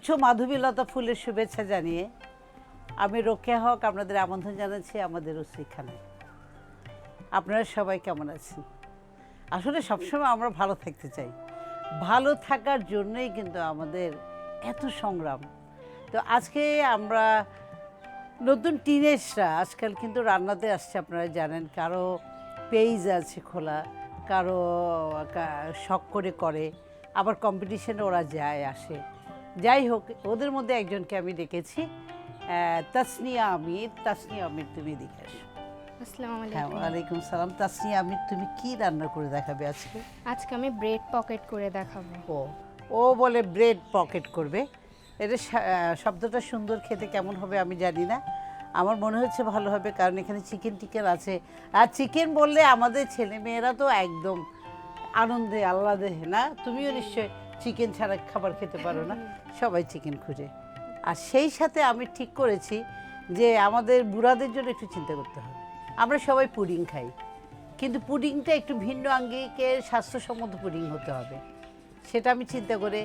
গুচ্ছ মাধবীলতা ফুলের শুভেচ্ছা জানিয়ে আমি রোকেয়া হক, আপনাদের আমন্ত্রণ জানাচ্ছি আমাদের রসিখানায় আপনারা সবাই কেমন আছেন? আসলে সবসময় আমরা ভালো থাকতে চাই। ভালো থাকার জন্যই কিন্তু আমাদের এত সংগ্রাম। তো আজকে আমরা নতুন টিনেজরা আজকাল কিন্তু রান্নাতে আসছে, আপনারা জানেন। কারও পেজ আছে খোলা, কারও শখ করে করে, আবার কম্পিটিশনে ওরা যায়, আসে। যাই হোক ওদের মধ্যে একজনকে আমি ডেকেছি তাসনিয়া আমির। তাসনিয়া আমির তুমি দেখে আসো। হ্যাঁ ওয়ালাইকুম সালাম। তাসনিয়া আমির তুমি কি রান্না করে দেখাবে আজকে? আজকে আমি ব্রেড পকেট করে দেখাবো। ও ও বলে ব্রেড পকেট করবে। এটা শব্দটা সুন্দর খেতে কেমন হবে আমি জানি না। আমার মনে হচ্ছে ভালো হবে কারণ এখানে চিকেন টিকেন আছে। আর চিকেন বললে আমাদের ছেলে মেয়েরা তো একদম আনন্দে আহ্লাদে না? তুমিও নিশ্চয় চিকেন ছাড়া খাবার খেতে পারো না। সবাই চিকেন খুঁজে। আর সেই সাথে আমি ঠিক করেছি যে আমাদের বুড়াদের জন্য একটু চিন্তা করতে হবে। আমরা সবাই পুডিং খাই। কিন্তু পুডিংটা একটু ভিন্ন আঙ্গিকের স্বাস্থ্যসম্মত পুডিং হতে হবে। সেটা আমি চিন্তা করে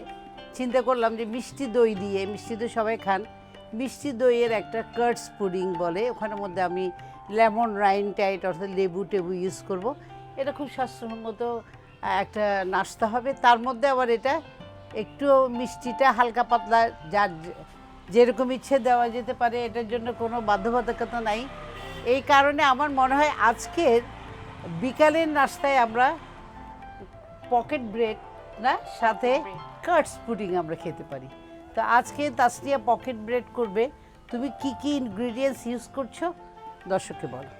চিন্তা করলাম যে মিষ্টি দই দিয়ে মিষ্টি দই সবাই খান। মিষ্টি দইয়ের একটা কার্টস পুডিং বলে ওখানের মধ্যে আমি লেমন রাইন টাইট অর্থাৎ লেবু টেবু ইউজ করব। এটা খুব স্বাস্থ্যসম্মত একটা নাস্তা হবে। তার মধ্যে আবার এটা একটু মিষ্টিটা হালকা পাতলা যার যেরকম ইচ্ছে দেওয়া যেতে পারে এটার জন্য কোনো বাধ্যবাধকতা নাই। এই কারণে আমার মনে হয় আজকের বিকালের নাস্তায় আমরা পকেট ব্রেড না সাথে কাটস পুডিং আমরা খেতে পারি। তো আজকে তাসনিয়া পকেট ব্রেড করবে। তুমি কি কি ইনগ্রিডিয়েন্টস ইউজ করছ? দর্শককে বলো।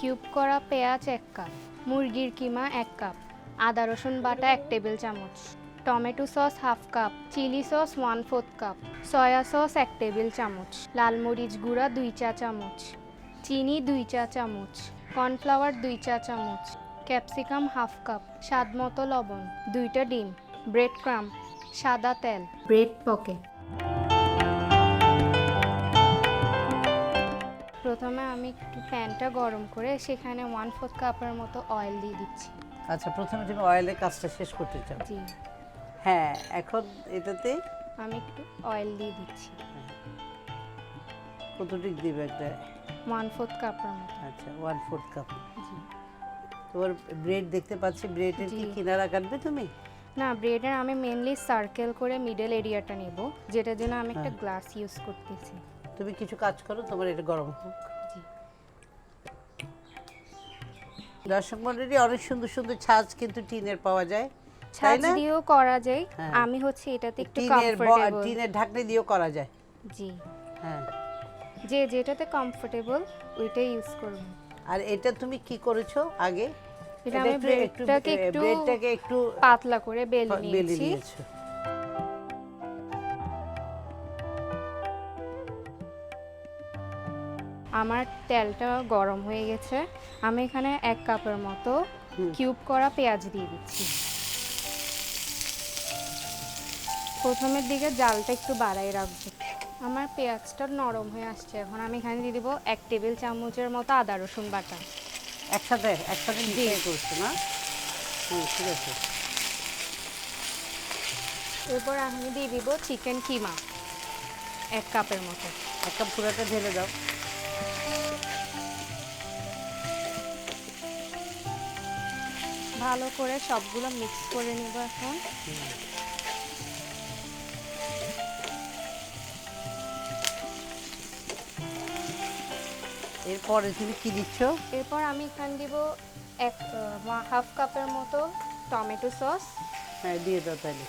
কিউব করা পেঁয়াজ এক কাপ, মুরগির কিমা এক কাপ, আদা রসুন বাটা এক টেবিল চামচ, tomato sauce half cup, chilli sauce one fourth cup, soya sauce এক টেবিল চামচ, লাল মরিচ গুঁড়া দুই চা চামচ, চিনি দুই চা চামচ, কর্নফ্লাওয়ার দুই চা চামচ, ক্যাপসিকাম হাফ কাপ স্বাদ মতো লবণ, দুইটা ডিম, ব্রেড ক্রাম, সাদা তেল। Bread pocket. প্রথমে আমি একটু প্যানটা গরম করে সেখানে ওয়ান ফোর্থ কাপের মতো অয়েল দিয়ে দিচ্ছি। আচ্ছা প্রথমে তুমি অয়েলের কাজটা শেষ করতে চাও? জি। হ্যাঁ এখন এটাতে? আমি একটু অয়েল দিয়ে দিচ্ছি। কতটুক দিবে একটা? ওয়ান ফোর্থ কাপের মতো। আচ্ছা ওয়ান ফোর্থ কাপ জি। তোমার ব্রেড দেখতে পাচ্ছি ব্রেডের কি। কিনারা কাটবে তুমি? না ব্রেডের আমি মেনলি সার্কেল করে মিডল এরিয়াটা নেব যেটার জন্য আমি একটা হ্যাঁ। গ্লাস ইউজ করতেছি। তুমি কিছু কাজ করো তোমার এটা গরম হোক। দর্শক মন্ডলী অনেক সুন্দর সুন্দর ছাঁচ কিন্তু টিনের পাওয়া যায় ছাঁচ দিয়েও করা যায়। হ্যাঁ। আমি হচ্ছে এটাতে একটু কমফোর্টেবল টিনের ঢাকনি দিয়েও করা যায়। জি। হ্যাঁ। যে যেটাতে কমফোর্টেবল ওইটাই ইউজ করব। আর এটা তুমি কি করেছ আগে? এটা আমি ব্রেডটাকে একটু পাতলা করে বেলে বেলে নিয়েছি। আমার তেলটা গরম হয়ে গেছে। আমি এখানে এক কাপের মতো কিউব করা পেঁয়াজ দিয়ে দিচ্ছি। প্রথমের দিকে জালটা একটু বাড়াই রাখব। আমার পেঁয়াজটা নরম হয়ে আসছে। এখন আমি এখানে দিয়ে দিব এক টেবিল চামচের মতো আদা রসুন বাটা। একসাথে একসাথে দিয়ে করছ না? ঠিক আছে। এরপর আমি দিয়ে দিব চিকেন কিমা। এক কাপের মতো। এক কাপ পুরাটা ঢেলে দাও। ভালো করে সবগুলো মিক্স করে নেব এখন। এরপরে তুমি কি দিচ্ছ? এরপর আমি এখানে দিব এক হাফ কাপের মতো টমেটো সস হ্যাঁ দিয়ে দাও তাহলে।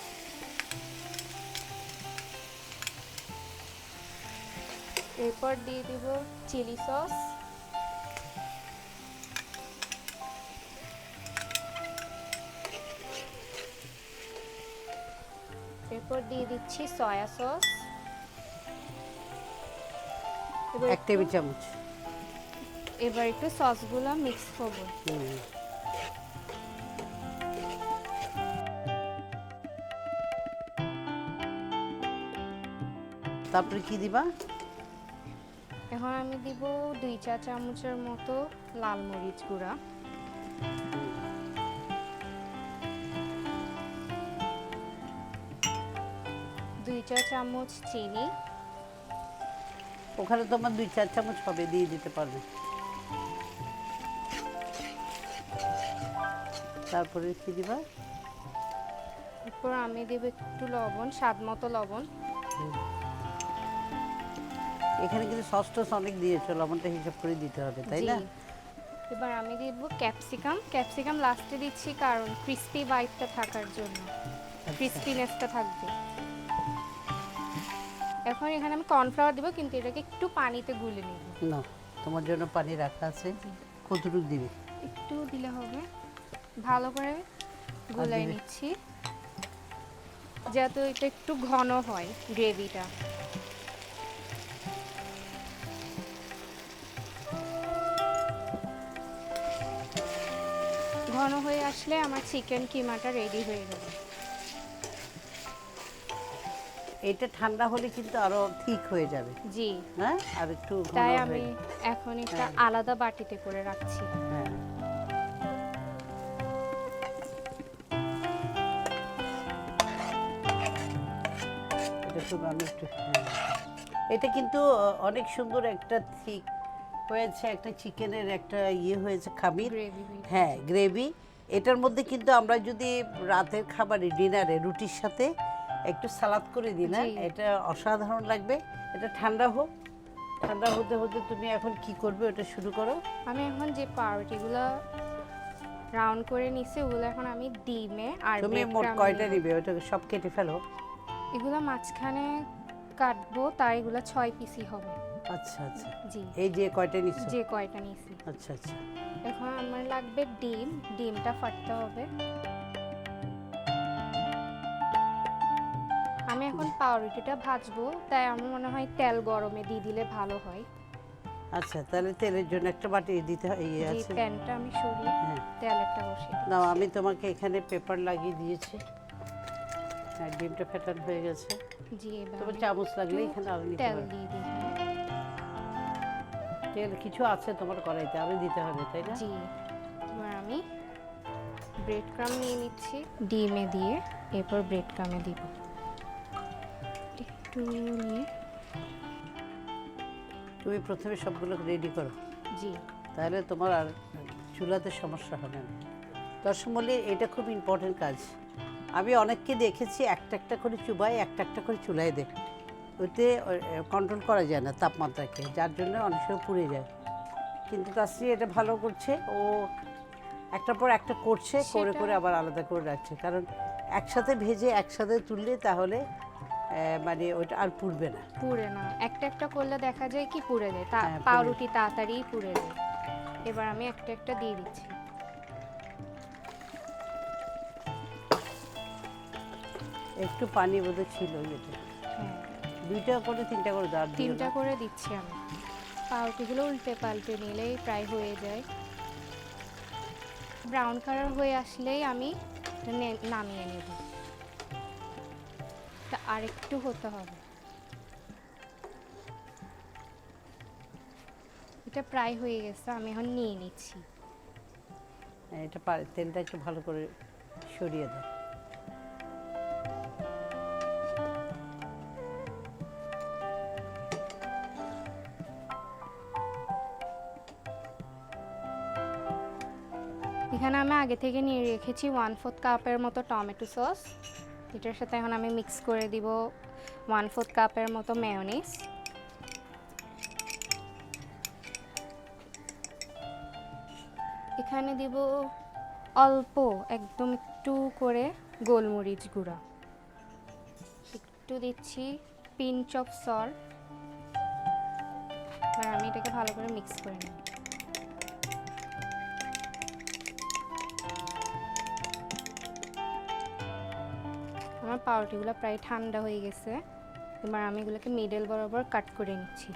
এরপর দিয়ে দিব চিলি সস এরপর দিয়ে দিচ্ছি সয়া সস। এক টেবিল চামচ। এবার একটু সসগুলো মিক্স করব। তারপরে কি দিবা? এখন আমি দিব দুই চা চামচের মতো লাল মরিচ গুঁড়া। চামচ চিনি। ওখানে তোমার দুই চার চামচ হবে দিয়ে দিতে পারবে। তারপরে কি দিবা? এরপর আমি দেবো একটু লবণ স্বাদ মতো লবণ। এখানে কিন্তু সস টস অনেক দিয়েছ লবণটা হিসাব করে দিতে হবে তাই না? এবার আমি দিব ক্যাপসিকাম। ক্যাপসিকাম লাস্টে দিচ্ছি কারণ ক্রিস্পি বাইটটা থাকার জন্য। আচ্ছা। ক্রিস্পিনেসটা থাকবে। এখন এখানে আমি কর্নফ্লাওয়ার দিব কিন্তু এটাকে একটু পানিতে গুলে নিব। না তোমার জন্য পানি রাখা আছে। কতটুকু দিবি? একটু দিলে হবে। ভালো করে গুলাই নিচ্ছি। যাতে এটা একটু ঘন হয় গ্রেভিটা। ঘন হয়ে আসলে আমার চিকেন কিমাটা রেডি হয়ে যাবে এটা ঠান্ডা হলে কিন্তু আরও ঠিক হয়ে যাবে। জি। হ্যাঁ? আর একটু তাই আমি এখন একটা হ্যাঁ। আলাদা বাটিতে করে রাখছি। হ্যাঁ। এটা খুব আমি একটু হ্যাঁ। এটা কিন্তু অনেক সুন্দর একটা থিক হয়েছে একটা চিকেনের একটা ইয়ে হয়েছে খামির। হ্যাঁ গ্রেভি। এটার মধ্যে কিন্তু আমরা যদি রাতের খাবারে ডিনারে রুটির সাথে একটু সালাদ করে দিই না? এটা অসাধারণ লাগবে। এটা ঠান্ডা হোক। ঠান্ডা হতে হতে তুমি এখন কি করবে ওটা শুরু করো। আমি এখন যে পাউরুটিগুলো রাউন্ড করে নিছি ওগুলো এখন আমি ডিমে আর তুমি মোট কয়টা নিব। ওটা সব কেটে ফেলো। এগুলো মাঝখানে কাটবো তাই এগুলো ছয় পিসি হবে। আচ্ছা আচ্ছা। জি। এই যে কয়টা নিচ্ছ যে কয়টা নিছি। আচ্ছা আচ্ছা। এখন আমার লাগবে ডিম। ডিমটা ফাটতে হবে। আমি এখন পাউরুটিটা ভাজবো তাই আমার মনে হয় তেল গরমে দিয়ে দিলে ভালো হয়। আচ্ছা তাহলে তেলের জন্য একটা বাটি দিতে হয় ইয়ে যে আছে। প্যানটা আমি সরিয়ে হ্যাঁ। তেলেরটা বসিয়ে। নাও আমি তোমাকে এখানে পেপার লাগিয়ে দিয়েছি। হ্যাঁ ডিমটা ফেটানো হয়ে গেছে। জি এবার তোমার চামচ লাগলে এখানে আরও নিতে তেল দিয়ে দিই। তেল কিছু আছে তোমার কড়াইতে আরও দিতে হবে তাই না? জি এবার আমি ব্রেড ক্রাম নিয়ে নিচ্ছি ডিমে দিয়ে এরপর ব্রেড ক্রামে দিব। একটু নিয়ে। তুমি প্রথমে সবগুলো রেডি করো। জি। তাহলে তোমার আর চুলাতে সমস্যা হবে না। দর্শক মল্লিক এটা খুব ইম্পর্টেন্ট কাজ। আমি অনেককে দেখেছি একটা একটা করে চুবাই একটা একটা করে চুলায় দেয়। ওতে কন্ট্রোল করা যায় না তাপমাত্রাকে যার জন্য অনেক সময় পুড়ে যায়। কিন্তু তার তাসরি এটা ভালো করছে। ও একটার পর একটা করছে করে করে আবার আলাদা করে রাখছে। কারণ একসাথে ভেজে একসাথে তুললে তাহলে মানে ওটা আর পুড়বে না। পুড়ে না। একটা একটা করলে দেখা যায় কি পুড়ে যায়? তা হ্যাঁ, পাউরুটি তাড়াতাড়ি পুড়ে যায়। এবার আমি একটা একটা দিয়ে দিচ্ছি। একটু পানি বোধহয় ছিল এটা হ্যাঁ। দুইটা করে তিনটা করে দিও তিনটা করে দিচ্ছি আমি। পাউরুটিগুলো উল্টে পাল্টে নিলেই প্রায় হয়ে যায়। ব্রাউন কালার হয়ে আসলেই আমি নামিয়ে নেব। তা আরেকটু হতে হবে। এটা প্রায় হয়ে গেছে আমি এখন নিয়ে নিচ্ছি। হ্যাঁ, এটা পারে তেলটা একটু ভালো করে সরিয়ে দাও। এখানে আমি আগে থেকে নিয়ে রেখেছি ওয়ান ফোর্থ কাপের মতো টমেটো সস। এটার সাথে এখন আমি মিক্স করে দিব ওয়ান ফোর্থ কাপের মতো মেয়োনিজ এখানে দিব অল্প, একদম একটু করে গোলমরিচ গুঁড়া। একটু দিচ্ছি পিঞ্চ অফ সল্ট আর আমি এটাকে ভালো করে মিক্স করে নিই আমার পাউরুটিগুলো প্রায় ঠান্ডা হয়ে গেছে। এবার আমি এগুলোকে মিডল বরাবর কাট করে নিচ্ছি।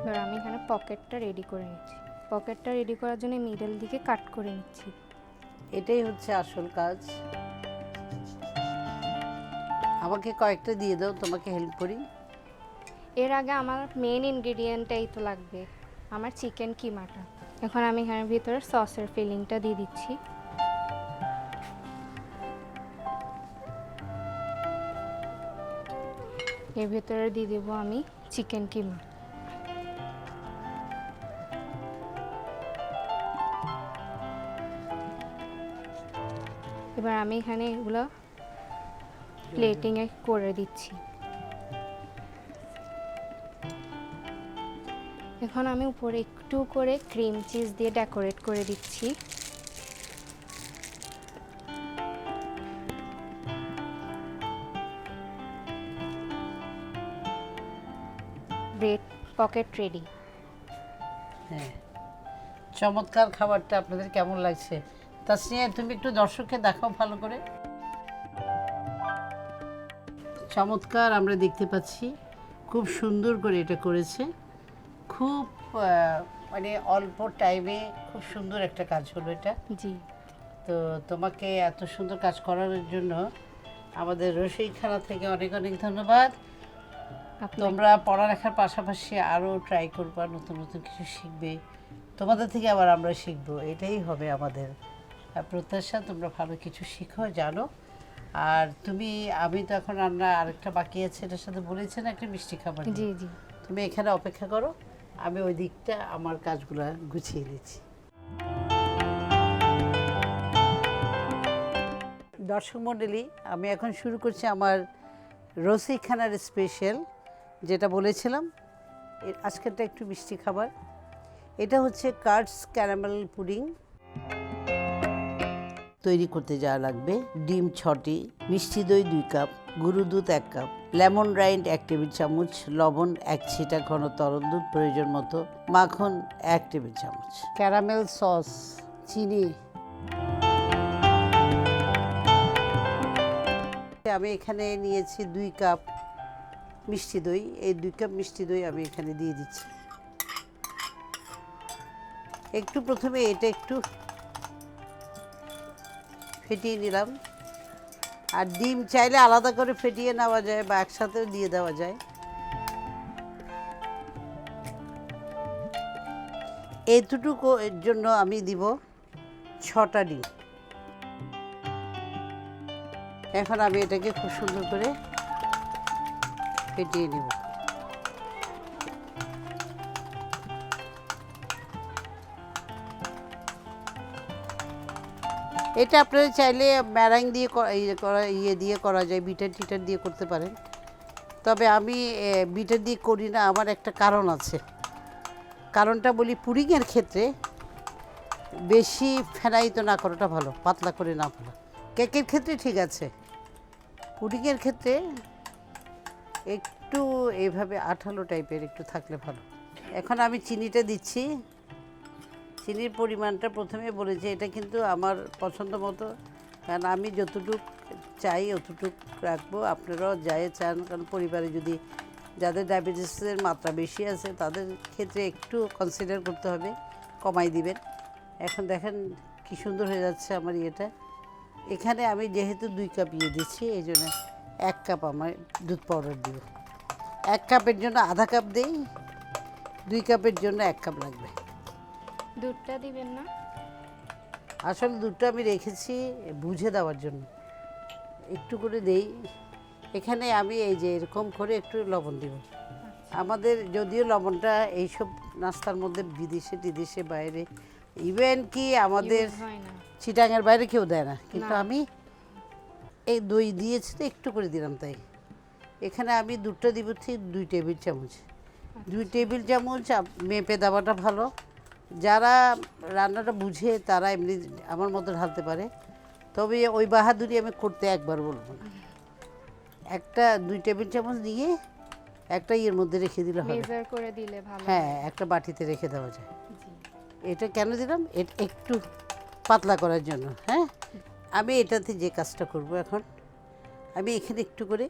এবার আমি এখানে পকেটটা রেডি করে নিচ্ছি। পকেটটা রেডি করার জন্য মিডল দিকে কাট করে নিচ্ছি। এটাই হচ্ছে আসল কাজ। আমাকে কয়েকটা দিয়ে দাও তোমাকে হেল্প করি। এর আগে আমার মেন ইনগ্রেডিয়েন্টটাই তো লাগবে। আমার চিকেন কিমাটা। এখন আমি এখানে ভিতরে সসের ফিলিংটা দিয়ে দিচ্ছি। এর ভিতরে দিয়ে দেবো আমি চিকেন কিমা। এবার আমি এখানে এগুলো প্লেটিংয়ে করে দিচ্ছি। এখন আমি উপরে একটু করে ক্রিম চিজ দিয়ে ডেকোরেট করে দিচ্ছি। Bread pocket ready. হ্যাঁ। চমৎকার খাবারটা আপনাদের কেমন লাগছে? তাসনিয়া, তুমি একটু দর্শককে দেখাও ভালো করে। চমৎকার আমরা দেখতে পাচ্ছি। খুব সুন্দর করে এটা করেছে। খুব মানে অল্প টাইমে খুব সুন্দর একটা কাজ হলো এটা। জি। তো তোমাকে এত সুন্দর কাজ করার জন্য আমাদের রসইখানা থেকে অনেক অনেক ধন্যবাদ। তোমরা পড়ালেখার পাশাপাশি আরও ট্রাই করবা নতুন নতুন কিছু শিখবে। তোমাদের থেকে আবার আমরা শিখব এটাই হবে আমাদের প্রত্যাশা। তোমরা ভালো কিছু শিখো জানো। আর তুমি আমি তো এখন রান্না আরেকটা বাকি আছে এটার সাথে বলেছেন একটা মিষ্টি খাবার। জি জি। তুমি এখানে অপেক্ষা করো। আমি ওই দিকটা আমার কাজগুলো গুছিয়ে নিচ্ছি। দর্শক মণ্ডলী আমি এখন শুরু করছি আমার রসিখানার স্পেশাল যেটা বলেছিলাম। আজকেরটা একটু মিষ্টি খাবার। এটা হচ্ছে কার্ডস ক্যারামেল পুডিং। তৈরি করতে যা লাগবে, ডিম ছটি, মিষ্টি দই দুই কাপ, গুঁড়ো দুধ এক কাপ। লেমন রাইন্ড এক টেবিল চামচ লবণ এক ছিটা ঘন তরল দুধ প্রয়োজন মতো মাখন এক টেবিল চামচ। ক্যারামেল সস চিনি। আমি এখানে নিয়েছি দুই কাপ মিষ্টি দই। এই দুই কাপ মিষ্টি দই আমি এখানে দিয়ে দিচ্ছি। একটু প্রথমে এটা একটু ফেটিয়ে নিলাম। আর ডিম চাইলে আলাদা করে ফেটিয়ে নেওয়া যায় বা একসাথেও দিয়ে দেওয়া যায়। এতটুকু এর জন্য আমি দিব ছটা ডিম। এখন আমি এটাকে খুব সুন্দর করে ফেটিয়ে নিব। এটা আপনারা চাইলে ম্যারাং দিয়ে করা- ইয়ে দিয়ে করা যায়, বিটার টিটার দিয়ে করতে পারেন। তবে আমি বিটার দিয়ে করি না, আমার একটা কারণ আছে। কারণটা বলি পুডিংয়ের ক্ষেত্রে বেশি ফেনাইতো না করাটা ভালো, পাতলা করে না ভালো কেকের ক্ষেত্রে ঠিক আছে। পুডিংয়ের ক্ষেত্রে একটু এভাবে আঠালো টাইপের একটু থাকলে ভালো। এখন আমি চিনিটা দিচ্ছি। চিনির পরিমাণটা প্রথমে বলেছি, এটা কিন্তু আমার পছন্দ মতো। কারণ আমি যতটুক চাই, অতটুক রাখব। আপনারাও যাই চান, কারণ পরিবারে যদি যাদের ডায়াবেটিসের মাত্রা বেশি আছে, তাদের ক্ষেত্রে একটু কনসিডার করতে হবে, কমাই দিবেন। এখন দেখেন কি সুন্দর হয়ে যাচ্ছে আমার ইয়েটা। এখানে আমি যেহেতু দুই কাপ ইয়ে দিচ্ছি, এই জন্য এক কাপ আমার দুধ পাউডার দিব। এক কাপের জন্য আধা কাপ দিই, দুই কাপের জন্য এক কাপ লাগবে। দুধটা দিবেন না? আসলে দুধটা আমি রেখেছি বুঝে দেওয়ার জন্য। একটু করে দেই। এখানে আমি এই যে এরকম করে একটু লবণ দিব। আমাদের যদিও লবণটা এইসব নাস্তার মধ্যে বিদেশে টিদেশে বাইরে ইভেন কি আমাদের চিটাঙের বাইরে কেউ দেয় না। কিন্তু আমি এই দই দিয়েছি তো একটু করে দিলাম তাই। এখানে আমি দুধটা দিব ঠিক দুই টেবিল চামচ। দুই টেবিল চামচ মেপে দেওয়াটা ভালো। যারা রান্নাটা বুঝে তারা এমনি আমার মতো ঢালতে পারে। তবে ওই বাহাদুরি আমি করতে একবার বলব না। একটা দুই টেবিল চামচ নিয়ে একটা ইয়ের মধ্যে রেখে দিলে হবে। মেজার করে দিলে ভালো হ্যাঁ। একটা বাটিতে রেখে দেওয়া যায়। এটা কেন দিলাম? এটা একটু পাতলা করার জন্য হ্যাঁ? আমি এটাতে যে কাজটা করব এখন আমি এখানে একটু করে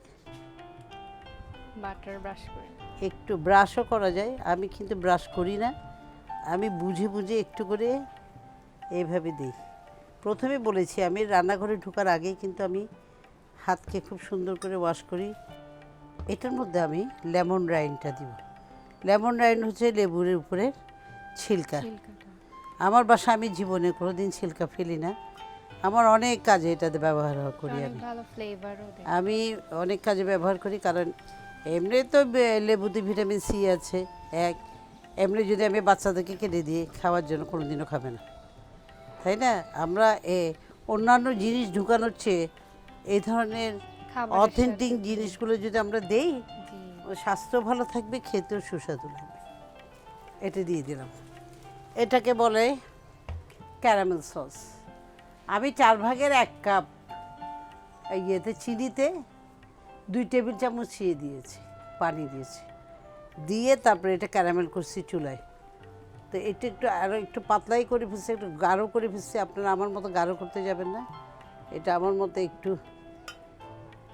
বাটার ব্রাশ করে। একটু ব্রাশও করা যায়। আমি কিন্তু ব্রাশ করি না। আমি বুঝে বুঝে একটু করে এইভাবে দিই। প্রথমে বলেছি আমি রান্নাঘরে ঢোকার আগেই কিন্তু আমি হাতকে খুব সুন্দর করে ওয়াশ করি। এটার মধ্যে আমি লেমন রাইনটা দিব। লেমন রাইন হচ্ছে লেবুর উপরে ছিলকা। আমার বাসা আমি জীবনে কোনোদিন ছিলকা ফেলি না। আমার অনেক কাজে এটাতে ব্যবহার করি আমি। আমি অনেক কাজে ব্যবহার করি কারণ এমনি তো লেবুতে ভিটামিন সি আছে এক। এমনি যদি আমি বাচ্চাদেরকে কেটে দিই খাওয়ার জন্য কোনোদিনও খাবে না। তাই না? আমরা এ অন্যান্য জিনিস ঢুকানোর চেয়ে এই ধরনের অথেন্টিক জিনিসগুলো যদি আমরা দেই স্বাস্থ্য ভালো থাকবে খেতেও সুস্বাদু লাগবে। এটা দিয়ে দিলাম। এটাকে বলে ক্যারামেল সস আমি চার ভাগের এক কাপ ইয়েতে চিনিতে দুই টেবিল চামচ চিয়ে দিয়েছি পানি দিয়েছি। দিয়ে তারপরে এটা ক্যারামেল করছি চুলায়। তো এটা একটু আরও একটু পাতলাই করে ফেলছি একটু গাঢ় করে ফেলছি আপনারা আমার মতো গাঢ় করতে যাবেন না। এটা আমার মতো একটু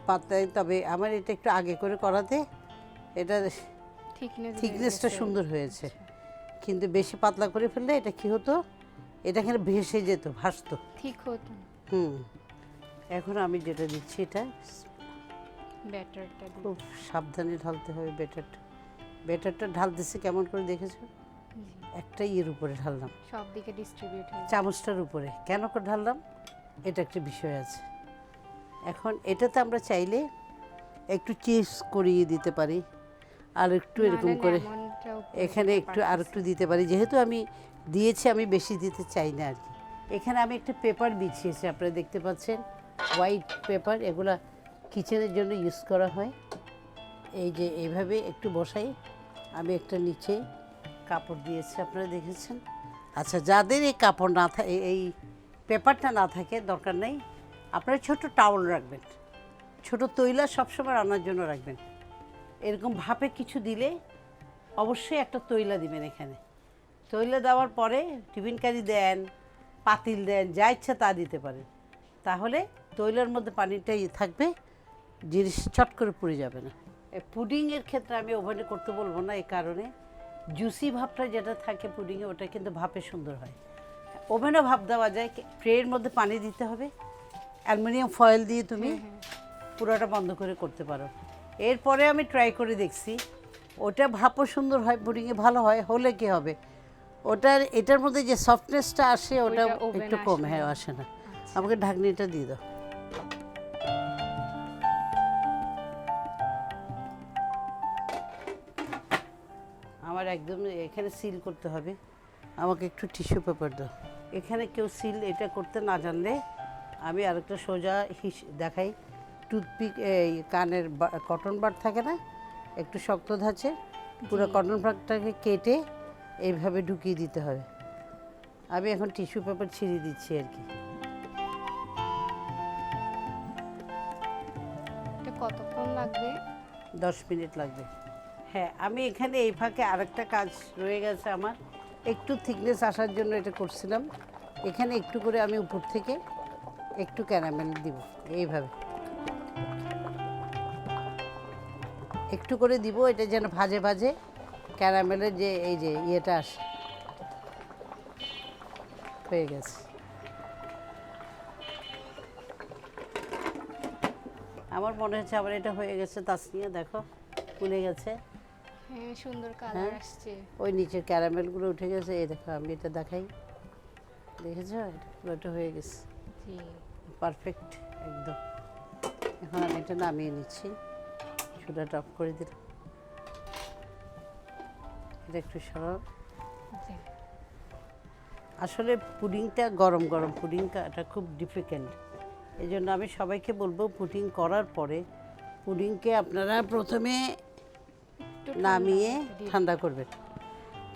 পাতলাই তবে আমার এটা একটু আগে করে করাতে এটা থিকনেস থিকনেসটা সুন্দর হয়েছে। কিন্তু বেশি পাতলা করে ফেললে এটা কি হতো? এটা এখানে ভেসে যেত ভাসতো। ঠিক হতো। হুম। এখন আমি যেটা দিচ্ছি এটা ব্যাটারটা খুব সাবধানে ঢালতে হবে বেটারটা বেটারটা ঢালতেছি কেমন করে দেখেছ? একটা ইয়ের উপরে ঢাললাম। সব দিকে ডিস্ট্রিবিউট চামচটার উপরে। কেন করে ঢাললাম? এটা একটা বিষয় আছে। এখন এটাতে আমরা চাইলে একটু চিপস করিয়ে দিতে পারি আর একটু এরকম করে এখানে একটু আর একটু দিতে পারি। যেহেতু আমি দিয়েছি আমি বেশি দিতে চাই না আর কি। এখানে আমি একটা পেপার বিছিয়েছি আপনারা দেখতে পাচ্ছেন। হোয়াইট পেপার এগুলা কিচেনের জন্য ইউজ করা হয়। এই যে এইভাবে একটু বসাই। আমি একটা নিচে কাপড় দিয়েছি, আপনারা দেখেছেন? আচ্ছা যাদের এই কাপড় না থাকে এই পেপারটা না থাকে, দরকার নেই, আপনারা ছোট টাওয়াল রাখবেন। ছোট তৈলা সবসময় রান্নার জন্য রাখবেন। এরকম ভাপে কিছু দিলে অবশ্যই একটা তৈলা দিবেন এখানে। তৈলা দেওয়ার পরে টিফিন কারি দেন, পাতিল দেন, যা ইচ্ছা তা দিতে পারেন। তাহলে তৈলার মধ্যে পানিটাই থাকবে, জিনিস চট করে পুড়ে যাবে না। পুডিংয়ের ক্ষেত্রে আমি ওভেনে করতে বলব না এই কারণে। জুসি ভাবটা যেটা থাকে পুডিংয়ে ওটা কিন্তু ভাপে সুন্দর হয়। ওভেনে ভাপ দেওয়া যায় ট্রের মধ্যে পানি দিতে হবে। অ্যালুমিনিয়াম ফয়েল দিয়ে তুমি পুরোটা বন্ধ করে করতে পারো। এরপরে আমি ট্রাই করে দেখছি ওটা ভাপও সুন্দর হয় পুডিংয়ে ভালো হয় হলে কি হবে? ওটার এটার মধ্যে যে সফটনেসটা আসে ওটা একটু কম হ্যাঁ আসে না। আমাকে ঢাকনিটা দিয়ে দাও। আমার একদম এখানে সিল করতে হবে। আমাকে একটু টিস্যু পেপার দাও। এখানে কেউ সিল এটা করতে না জানলে আমি আরেকটা সোজা হিস দেখাই। টুথপিক এই কানের কটন বার থাকে না? একটু শক্ত ধাঁচে পুরো কটন বারটাকে কেটে এইভাবে ঢুকিয়ে দিতে হবে। আমি এখন টিস্যু পেপার ছিঁড়ে দিচ্ছি আর কি। কতক্ষণ লাগবে? দশ মিনিট লাগবে। হ্যাঁ আমি এখানে এই ফাঁকে আরেকটা কাজ রয়ে গেছে আমার। একটু থিকনেস আসার জন্য এটা করছিলাম। এখানে একটু করে আমি উপর থেকে একটু ক্যারামেল দিব, এইভাবে। একটু করে দিব, এটা যেন ভাজে ভাজে ক্যারামেলের যে এই যে ইয়েটা আসে, হয়ে গেছে। আমার মনে হচ্ছে আবার এটা হয়ে গেছে, তাসনিয়া দেখো, ফুলে গেছে। হ্যাঁ সুন্দর কালার হ্যাঁ। আসছে। ওই নিচের ক্যারামেলগুলো উঠে গেছে এই দেখো আমি এটা দেখাই। দেখেছ? এটা হয়ে গেছে। জি। পারফেক্ট একদম। এখন আমি এটা নামিয়ে নিচ্ছি। চুলাটা অফ করে দিলাম। এটা একটু সরাও। জি। আসলে পুডিংটা গরম গরম পুডিংটা এটা খুব ডিফিকাল্ট এই জন্য আমি সবাইকে বলব পুডিং করার পরে পুডিংকে আপনারা প্রথমে নামিয়ে ঠান্ডা করবেন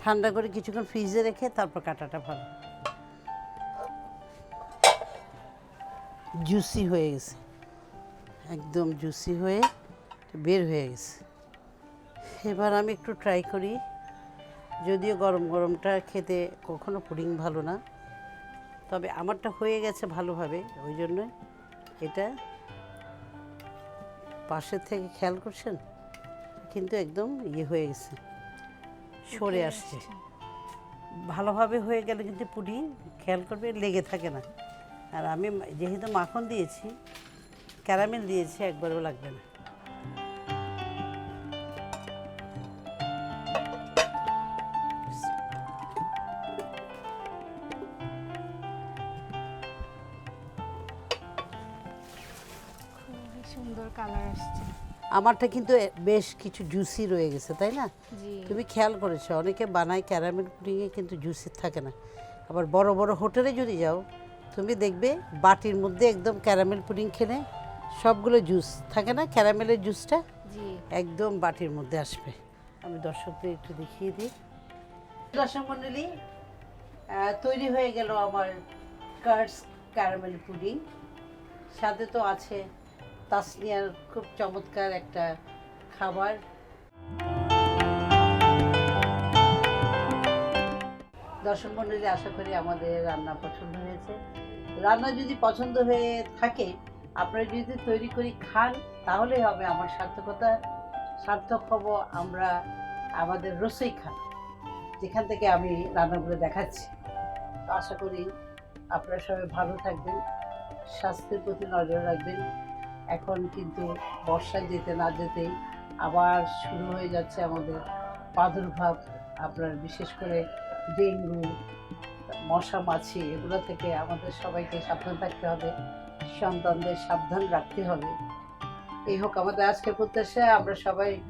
ঠান্ডা করে কিছুক্ষণ ফ্রিজে রেখে তারপর কাটাটা ভালো। জুসি হয়ে গেছে। একদম জুসি হয়ে বের হয়ে গেছে। এবার আমি একটু ট্রাই করি। যদিও গরম গরমটা খেতে কখনো পুডিং ভালো না। তবে আমারটা হয়ে গেছে ভালোভাবে ওই জন্য এটা পাশের থেকে খেয়াল করছেন? কিন্তু একদম ইয়ে হয়ে গেছে। সরে আসছে। ভালোভাবে হয়ে গেলে কিন্তু পুডিং খেয়াল করবে লেগে থাকে না। আর আমি যেহেতু মাখন দিয়েছি ক্যারামেল দিয়েছি একবারও লাগবে না। আমারটা কিন্তু বেশ কিছু জুসি রয়ে গেছে তাই না? তুমি খেয়াল করেছ অনেকে বানায় ক্যারামেল পুডিংয়ে কিন্তু জুসি থাকে না। আবার বড় বড় হোটেলে যদি যাও তুমি দেখবে বাটির মধ্যে একদম ক্যারামেল পুডিং খেলে সবগুলো জুস থাকে না ক্যারামেলের জুসটা একদম বাটির মধ্যে আসবে। আমি দর্শকদের একটু দেখিয়ে দিই। দর্শক মণ্ডলী তৈরি হয়ে গেল আমার কার্স ক্যারামেল পুডিং সাথে তো আছে তাসনিয়ার খুব চমৎকার একটা খাবার। দর্শক মণ্ডলী আশা করি আমাদের রান্না পছন্দ হয়েছে। রান্না যদি পছন্দ হয়ে থাকে, আপনারা যদি তৈরি করি খান তাহলেই হবে আমার সার্থকতা। সার্থক হব আমরা আমাদের রসই খান, যেখান থেকে আমি রান্নাগুলো দেখাচ্ছি। আশা করি আপনারা সবাই ভালো থাকবেন, স্বাস্থ্যের প্রতি নজর রাখবেন। এখন কিন্তু বর্ষা যেতে না যেতেই আবার শুরু হয়ে যাচ্ছে আমাদের প্রাদুর্ভাব। আপনার বিশেষ করে ডেঙ্গু, মশা, মাছি, এগুলো থেকে আমাদের সবাইকে সাবধান থাকতে হবে। সন্তানদের সাবধান রাখতে হবে। এই হোক আমাদের আজকের প্রত্যাশা। আমরা সবাই,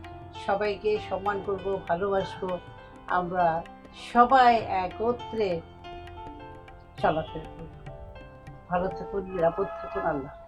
সবাইকে সম্মান করব, ভালোবাসবো। আমরা সবাই একত্রে চলাফেরা করব। ভালো থাকুন, নিরাপদ থাকুন। আল্লাহ